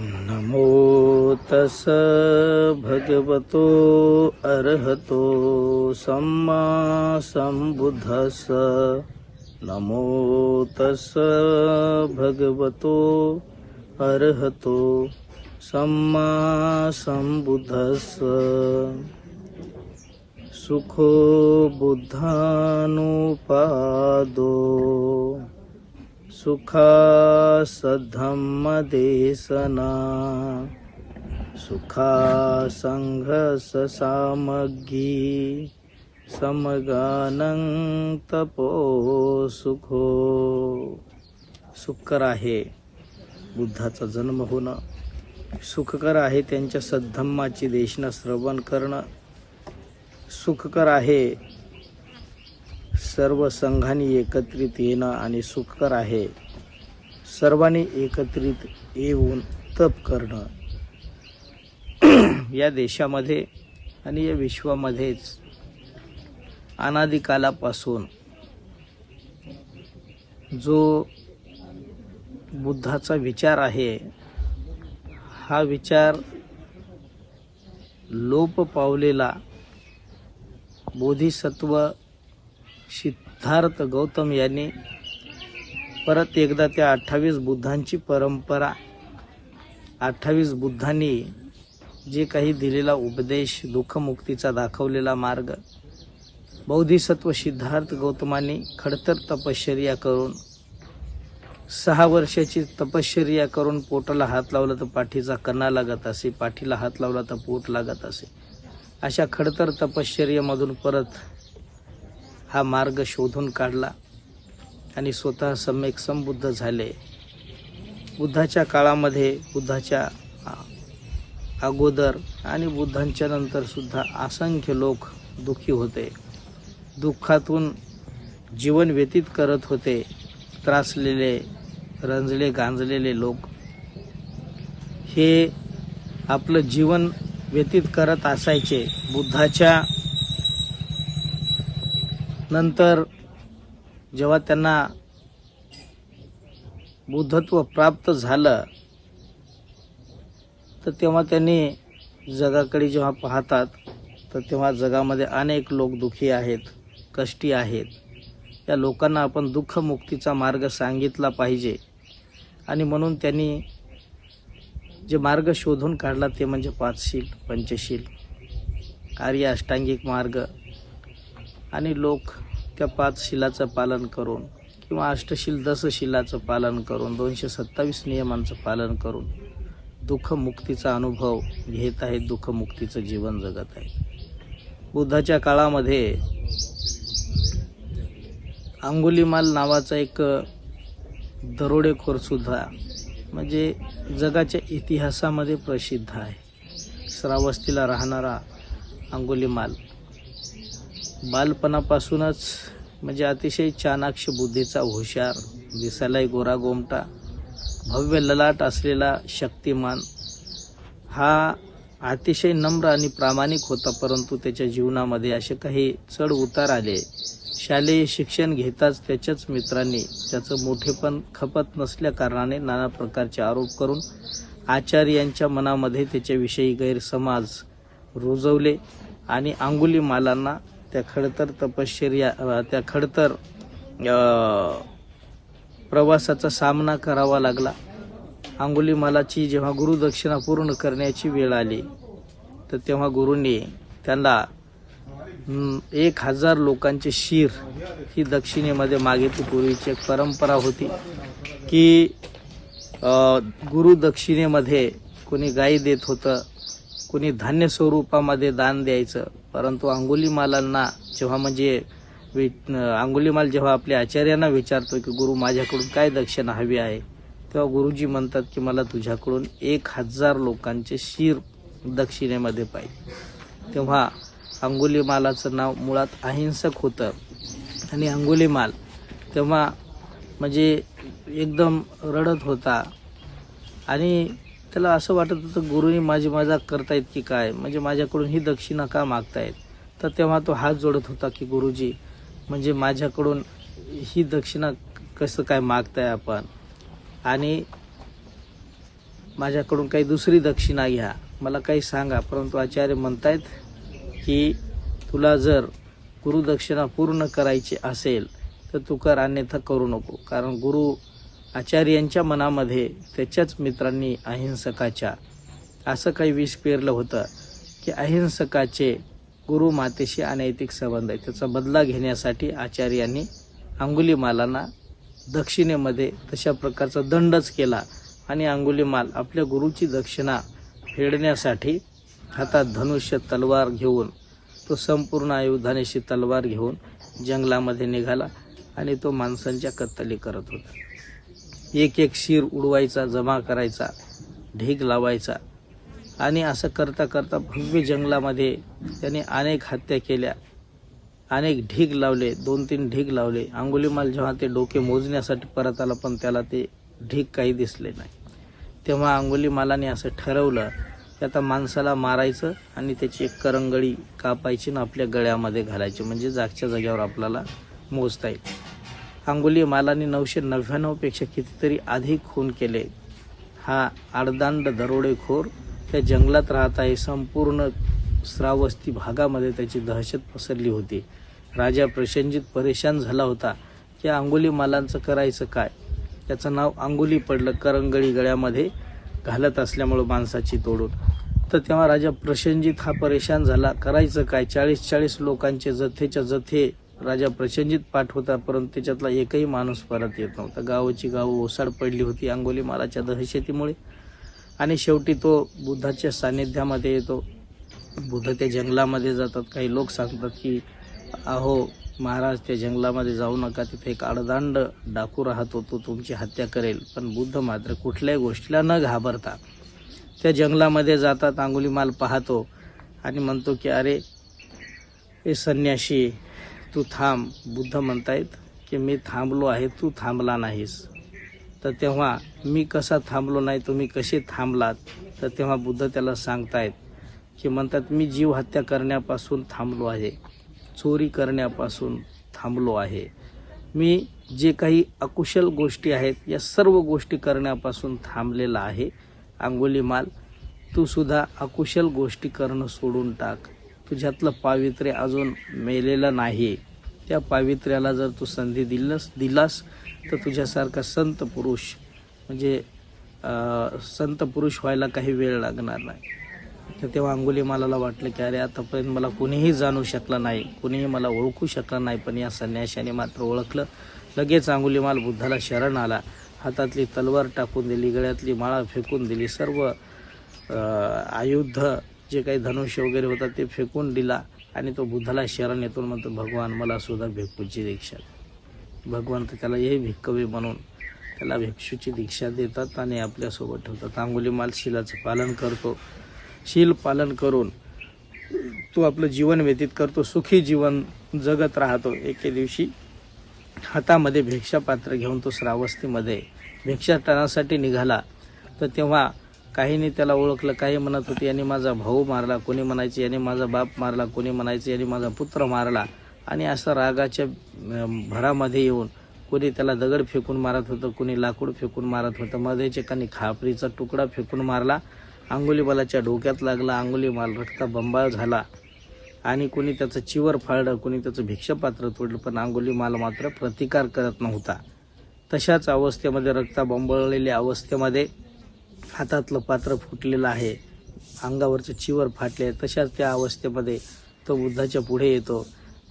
नमो तस भगवतो अर्हतो सम्मा सम्बुद्धस नमो तस भगवतो अर्हतो सम्मा सम्बुद्धस सुखो बुद्धानुपादो। सुखा सद्धम्मदेशना सुखा समगानं तपो सुखो सुखकर आहे बुद्धाचा जन्म होणं. सुखकर आहे त्यांच्या सद्धम्माची देशना श्रवण करणं. सुखकर आहे सर्व संघांनी एकत्रित येणं आणि सुखकर आहे. सर्वांनी एकत्रित येऊन तप करणं. या देशामध्ये आणि या विश्वामध्येच अनादिकालापासून जो बुद्धाचा विचार आहे हा विचार लोप पावलेला बोधिसत्व सिद्धार्थ गौतम यांनी परत एकदा त्या अठ्ठावीस बुद्धांची परंपरा अठ्ठावीस बुद्धांनी जे काही दिलेला उपदेश दुःखमुक्तीचा दाखवलेला मार्ग बौद्धिसत्व सिद्धार्थ गौतमांनी खडतर तपश्चर्या करून सहा वर्षाची तपश्चर्या करून पोटाला हात लावला तर पाठीचा कणा लागत असे पाठीला हात लावला तर पोट लागत असे. अशा खडतर तपश्चर्यामधून परत हा मार्ग शोधून काढला आणि स्वतः सम्यक संबुद्ध झाले. बुद्धाच्या काळामध्ये बुद्धाच्या अगोदर आणि बुद्धांच्या नंतरसुद्धा असंख्य लोक दुःखी होते. दुःखातून जीवन व्यतीत करत होते. त्रासलेले रंजले गांजलेले लोक. हे आपलं जीवन व्यतीत करत असायचे. बुद्धाच्या नंतर जेव्हा त्यांना बुद्धत्व प्राप्त झालं तर तेव्हा त्यांनी जगाकडे जेव्हा पाहतात तर तेव्हा जगामध्ये अनेक लोक दुःखी आहेत कष्टी आहेत. या लोकांना आपण दुःखमुक्तीचा मार्ग सांगितला पाहिजे. आणि म्हणून त्यांनी जे मार्ग शोधून काढला ते म्हणजे पाचशील पंचशील आर्य अष्टांगिक मार्ग. आणि लोक त्या पाच शिलाचं पालन करून किंवा अष्टशील दसशिलाचं पालन करून दोनशे सत्तावीस नियमांचं पालन करून दुःखमुक्तीचा अनुभव घेत आहेत दुःखमुक्तीचं जीवन जगत आहेत. बुद्धाच्या काळामध्ये अंगुलीमाल नावाचा एक दरोडेखोरसुद्धा म्हणजे जगाच्या इतिहासामध्ये प्रसिद्ध आहे. श्रावस्तीला राहणारा अंगुलीमाल बालपणापासूनच म्हणजे अतिशय चाणाक्ष बुद्धीचा हुशार दिसायलाही गोरा गोमटा भव्य ललाट असलेला शक्तिमान हा अतिशय नम्र आणि प्रामाणिक होता परंतु त्याच्या जीवनामध्ये असे काही चढ उतार आले. शालेय शिक्षण घेताच त्याच्याच मित्रांनी त्याचं मोठेपण खपत नसल्या कारणाने नाना प्रकारचे आरोप करून आचार्यांच्या मनामध्ये त्याच्याविषयी गैरसमाज रुजवले आणि अंगुली मालांना त्या खडतर तपश्चर्या त्या खडतर प्रवासाचा सामना करावा लागला. अंगुलीमालाची जेव्हा गुरुदक्षिणा पूर्ण करण्याची वेळ आली तर तेव्हा गुरुंनी त्यांना एक हजार लोकांचे शिर ही दक्षिणेमध्ये मागितली. पूर्वीची एक परंपरा होती की गुरुदक्षिणेमध्ये गुरु दक्षिणेमध्ये कोणी गाई देत होतं कोणी धान्य स्वरूपामध्ये दान द्यायचं परंतु अंगुलीमालांना जेव्हा म्हणजे वि अंगुलीमाल जेव्हा आपल्या आचार्यांना विचारतो की गुरु माझ्याकडून काय दक्षिणा हवी आहे? तेव्हा गुरुजी म्हणतात की मला तुझ्याकडून एक हजार लोकांचे शिर दक्षिणेमध्ये पाहिजे. तेव्हा अंगुलीमालाचं नाव मुळात अहिंसक होतं. आणि अंगुलीमाल तेव्हा म्हणजे एकदम रडत होता. आणि त्याला असं वाटत होतं गुरुनी माझी मजाक करतायत की काय? म्हणजे माझ्याकडून ही दक्षिणा का मागतायत? तर तेव्हा तो हात जोडत होता की गुरुजी म्हणजे माझ्याकडून ही दक्षिणा कसं काय मागताय आपण? आणि माझ्याकडून काही दुसरी दक्षिणा घ्या. मला काही सांगा. परंतु आचार्य म्हणतायत की तुला जर गुरुदक्षिणा पूर्ण करायची असेल तर तू कर अन्यथा करू नको. कारण गुरु आचार्यांच्या मनामध्ये त्याच्याच मित्रांनी अहिंसकाच्या असं काही विष पेरलं होतं की अहिंसकाचे गुरु मातेशी अनैतिक संबंध आहे त्याचा बदला घेण्यासाठी आचार्यांनी अंगुलीमालांना दक्षिणेमध्ये तशा प्रकारचा दंडच केला आणि अंगुलीमाल आपल्या गुरुची दक्षिणा फेडण्यासाठी हातात धनुष्य तलवार घेऊन तो संपूर्ण आयुधानेशी तलवार घेऊन जंगलामध्ये निघाला आणि तो माणसांच्या कत्तली करत होता. एक एक शिर उडवायचा जमा करायचा ढीग लावायचा. आणि असं करता करता भव्य जंगलामध्ये त्याने अनेक हत्या केल्या. अनेक ढीग लावले दोन तीन ढीग लावले. अंगुलीमाल जेव्हा ते डोके मोजण्यासाठी परत आला पण त्याला ते ढीग काही दिसले नाही. तेव्हा अंगुलीमालाने असं ठरवलं की आता माणसाला मारायचं आणि त्याची एक करंगळी कापायची ना आपल्या गळ्यामध्ये घालायची. म्हणजे जागच्या जाग्यावर आपल्याला मोजता येईल. अंगुली मालाने नऊशे नव्याण्णवपेक्षा कितीतरी अधिक खून केले. हा आडदांड दरोडेखोर त्या जंगलात राहत आहे. संपूर्ण श्रावस्ती भागामध्ये त्याची दहशत पसरली होती. राजा प्रसंजित परेशान झाला होता की अंगुली मालांचं करायचं काय? त्याचं नाव अंगुली पडलं करंगळी गळ्यामध्ये घालत असल्यामुळं माणसाची तोडून. तर तेव्हा राजा प्रसंजित हा परेशान झाला. करायचं काय? चाळीस चाळीस लोकांचे जथेच्या जथे राजा प्रचंजित पाठ होता परंतु त्याच्यातला एकही माणूस परत येत नव्हता. गावाची गावं ओसाड पडली होती अंगोली मालाच्या दहशतीमुळे. आणि शेवटी तो बुद्धाच्या सानिध्यामध्ये येतो. बुद्ध त्या जंगलामध्ये जातात. काही लोक सांगतात की अहो महाराज त्या जंगलामध्ये जाऊ नका. तिथे एक आडदांड डाकू राहतो. तो तुमची हत्या करेल. पण बुद्ध मात्र कुठल्याही गोष्टीला न घाबरता त्या जंगलामध्ये जातात अंगुलीमाल पाहतो आणि म्हणतो की अरे हे संन्याशी तू थांब. बुद्ध म्हणतायत की मी थांबलो आहे तू थांबला नाहीस. तर तेव्हा मी कसा थांबलो नाही तुम्ही कसे थांबलात? तर तेव्हा बुद्ध त्याला सांगतायत की म्हणतात मी जीव हत्या करण्यापासून थांबलो आहे. चोरी करण्यापासून थांबलो आहे. मी जे काही अकुशल गोष्टी आहेत या सर्व गोष्टी करण्यापासून थांबलेला आहे. अंगुलीमाल तू सुद्धा अकुशल गोष्टी करणं सोडून टाक. तुझ्यातलं पावित्र्य अजून मेलेलं नाही. त्या पावित्र्याला जर तू संधी दिलंस दिलास तर तुझ्यासारखा संत पुरुष म्हणजे संत पुरुष व्हायला काही वेळ लागणार नाही. तर तेव्हा अंगुलीमालाला वाटलं की अरे आतापर्यंत मला कुणीही जाणू शकलं नाही कुणीही मला ओळखू शकलं नाही पण या संन्याशाने मात्र ओळखलं. लगेच अंगुलीमाल बुद्धाला शरण आला. हातातली तलवार टाकून दिली गळ्यातली माळा फेकून दिली. सर्व आयुद्ध आयुध जे काही धनुष्य वगैरे होता ते फेकून दिला आणि तो बुद्धाला शरण येतो. म्हणतो भगवान मला सुद्धा भिक्खूची दीक्षा भगवंत भगवान तर त्याला हे भिक्कवे म्हणून त्याला भिक्षूची दीक्षा देतात आणि आपल्यासोबत ठेवतात. अंगुलीमाल शिलाचं पालन करतो. शील पालन करून तो आपलं जीवन व्यतीत करतो. सुखी जीवन जगत राहतो. एके दिवशी हातामध्ये भिक्षापात्र घेऊन तो श्रावस्तीमध्ये भिक्षाटनासाठी निघाला. तर तेव्हा काहींनी त्याला ओळखलं काही म्हणत होते यांनी माझा भाऊ मारला कोणी म्हणायचे याने माझा बाप मारला कोणी म्हणायचे याने माझा पुत्र मारला. आणि असं रागाच्या भरामध्ये येऊन कोणी त्याला दगड फेकून मारत होतं कोणी लाकूड फेकून मारत होतं मध्येच एकाने खापरीचा तुकडा फेकून मारला अंगुलीबालाच्या डोक्यात लागला अंगुलीमाल रक्ता बंबाळ झाला. आणि कोणी त्याचं चिवर फाळलं कोणी त्याचं भिक्षपात्र तोडलं पण अंगुलीमाल मात्र प्रतिकार करत नव्हता. तशाच अवस्थेमध्ये रक्ता बंबळलेल्या अवस्थेमध्ये हातातलं पात्र फुटलेलं आहे. अंगावरचं चिवर फाटले तशाच त्या अवस्थेमध्ये तो बुद्धाच्या पुढे येतो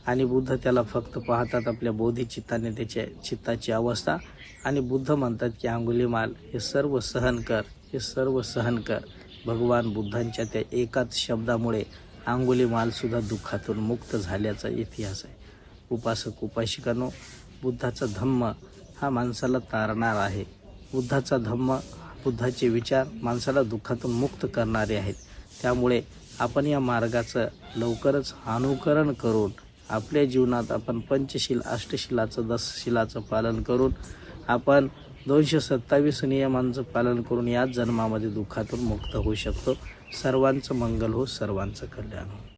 आणि बुद्ध त्याला फक्त पाहतात आपल्या बोधिचित्ताने त्याच्या चित्ताची अवस्था. आणि बुद्ध म्हणतात की अंगुलीमाल हे सर्व सहन कर हे सर्व सहन कर. भगवान बुद्धांच्या त्या एकाच शब्दामुळे अंगुलीमालसुद्धा दुःखातून मुक्त झाल्याचा इतिहास आहे. उपासक उपासिकांनो बुद्धाचा धम्म हा माणसाला तारणार आहे. बुद्धाचा धम्म बुद्धाचे विचार माणसाला दुःखातून मुक्त करणारे आहेत. त्यामुळे आपण या मार्गाचं लवकरच अनुकरण करून आपल्या जीवनात आपण पंचशील अष्टशिलाचं दसशिलाचं पालन करून आपण दोनशे सत्तावीस नियमांचं पालन करून याच जन्मामध्ये दुःखातून मुक्त होऊ शकतो. सर्वांचं मंगल हो सर्वांचं कल्याण हो.